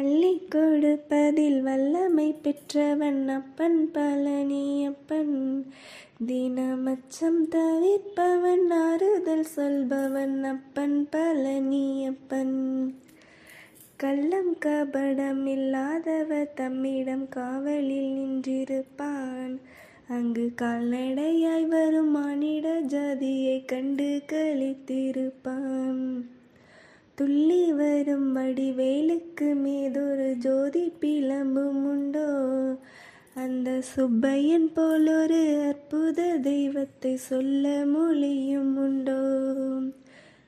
அள்ளி கொடுப்பதில் வல்லமை பெற்றவன் அப்பன் பழனியப்பன் தினமச்சம் தவிர்ப்பவன் ஆறுதல் சொல்பவன் அப்பன் பழனியப்பன் கள்ளம் கபடம் இல்லாதவர் தம்மிடம் காவலில் நின்றிருப்பான். அங்கு கால்நடையாய் வரும் மானிட ஜாதியை கண்டு கழித்திருப்பான். துள்ளி வரும் வடிவேலுக்கு மீதொரு ஜோதி பிளம்பும் உண்டோ அந்த சுப்பையன் போலொரு அற்புத தெய்வத்தை சொல்ல மொழியும் உண்டோ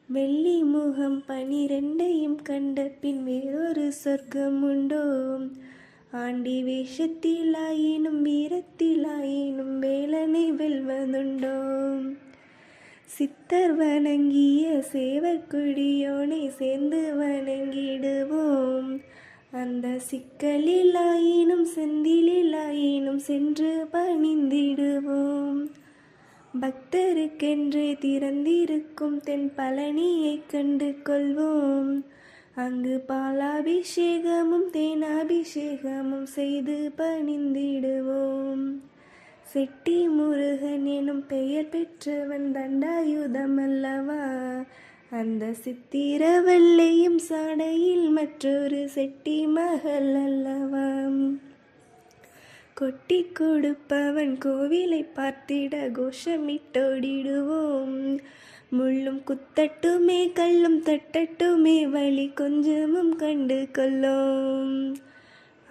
வெள்ளி முகம் பனிரெண்டையும் கண்ட பின் வேறொரு சொர்க்கம் உண்டோ ஆண்டி வேஷத்திலாயினும் வீரத்திலாயினும் வேலனை வெல்வதுண்டோ? சித்தர் வணங்கிய சேவக்குடியோனை சேர்ந்து வணங்கிடுவோம். அந்த சிக்கலிலாயினும் செந்திலிலாயினும் சென்று பணிந்திடுவோம். பக்தருக்கென்று திறந்திருக்கும் தென் பழனியைக் கண்டு கொள்வோம். அங்கு பாலாபிஷேகமும் தேனாபிஷேகமும் செய்து பணிந்திடுவோம். செட்டி முருகன் எனும் பெயர் பெற்றவன் தண்டாயுதம் அல்லவா அந்த சித்திர வெள்ளையும் சாடையில் மற்றொரு செட்டி மகள் அல்லவா. கொட்டி கொடுப்பவன் கோவிலை பார்த்திட கோஷமிட்டோடிடுவோம். முள்ளும் குத்தட்டுமே கல்லும் தட்டட்டுமே வழி கொஞ்சமும் கண்டு கொள்ளோம்.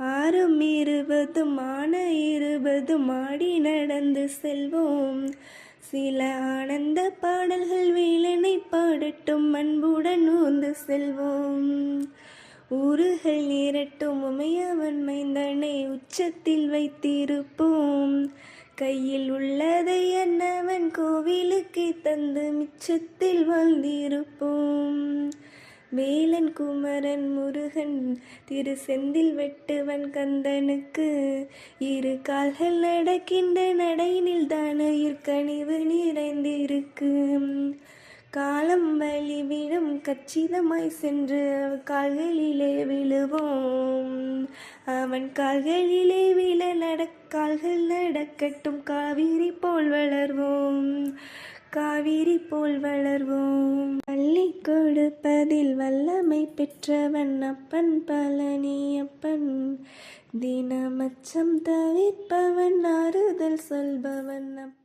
ஆறும் இருபதும் ஆன இருபதும் ஆடி நடந்து செல்வோம். சில ஆனந்த பாடல்கள் வேலனை பாடட்டும் அன்புடன் ஊர்ந்து செல்வோம். ஊறுகள் நேரட்டும் உமையவன் மைந்தனை உச்சத்தில் வைத்திருப்போம். கையில் உள்ளதை அன்னவன் கோவிலுக்கு தந்து மிச்சத்தில் வாழ்ந்திருப்போம். வேலன் குமரன் முருகன் திரு செந்தில் வெட்டுவன் கந்தனுக்கு இரு கால்கள் நடக்கின்ற நடையினில் தான கனிவு நிறைந்திருக்கு. காலம் வழிவிடும் கச்சிதமாய் சென்று அவன் கால்களிலே விழுவோம். அவன் கால்களிலே விழ நட கால்கள் நடக்கட்டும் காவிரி போல் வளர்வோம். காவிரி போல் வளர்வோம். பள்ளி கொடுப்பதில் வல்லமை பெற்றவன் அப்பன் பழனியப்பன் தினமச்சம் தவிர்ப்பவன் ஆறுதல் சொல்பவன் அப்பன்.